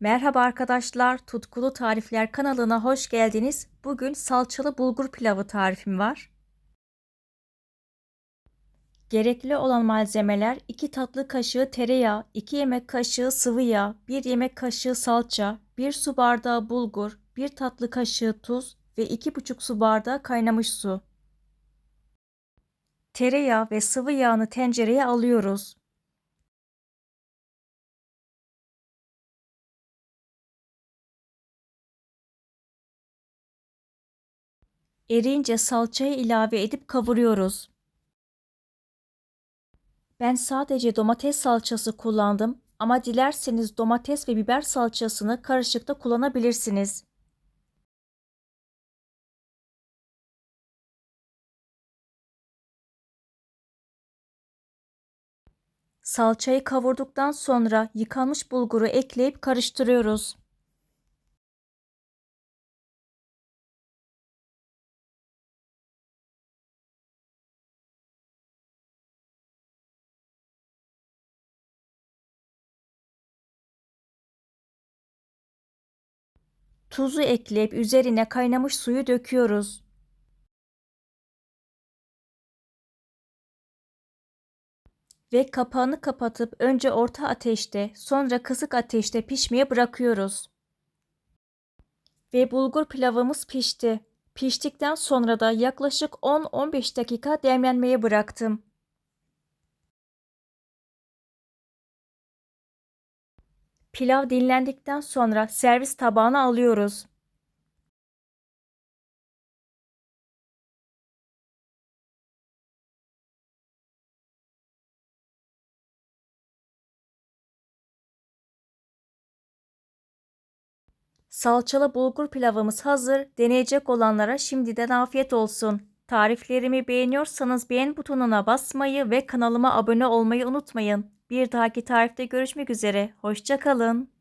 Merhaba arkadaşlar, Tutkulu Tarifler kanalına hoş geldiniz. Bugün salçalı bulgur pilavı tarifim var. Gerekli olan malzemeler 2 tatlı kaşığı tereyağı, 2 yemek kaşığı sıvı yağ, 1 yemek kaşığı salça, 1 su bardağı bulgur, 1 tatlı kaşığı tuz ve 2,5 su bardağı kaynamış su. Tereyağı ve sıvı yağını tencereye alıyoruz. Eriyince salçayı ilave edip kavuruyoruz. Ben sadece domates salçası kullandım ama dilerseniz domates ve biber salçasını karışıkta kullanabilirsiniz. Salçayı kavurduktan sonra yıkanmış bulguru ekleyip karıştırıyoruz. Tuzu ekleyip üzerine kaynamış suyu döküyoruz. Ve kapağını kapatıp önce orta ateşte sonra kısık ateşte pişmeye bırakıyoruz. Ve bulgur pilavımız pişti. Piştikten sonra da yaklaşık 10-15 dakika demlenmeye bıraktım. Pilav dinlendikten sonra servis tabağına alıyoruz. Salçalı bulgur pilavımız hazır. Deneyecek olanlara şimdiden afiyet olsun. Tariflerimi beğeniyorsanız beğen butonuna basmayı ve kanalıma abone olmayı unutmayın. Bir dahaki tarifte görüşmek üzere. Hoşçakalın.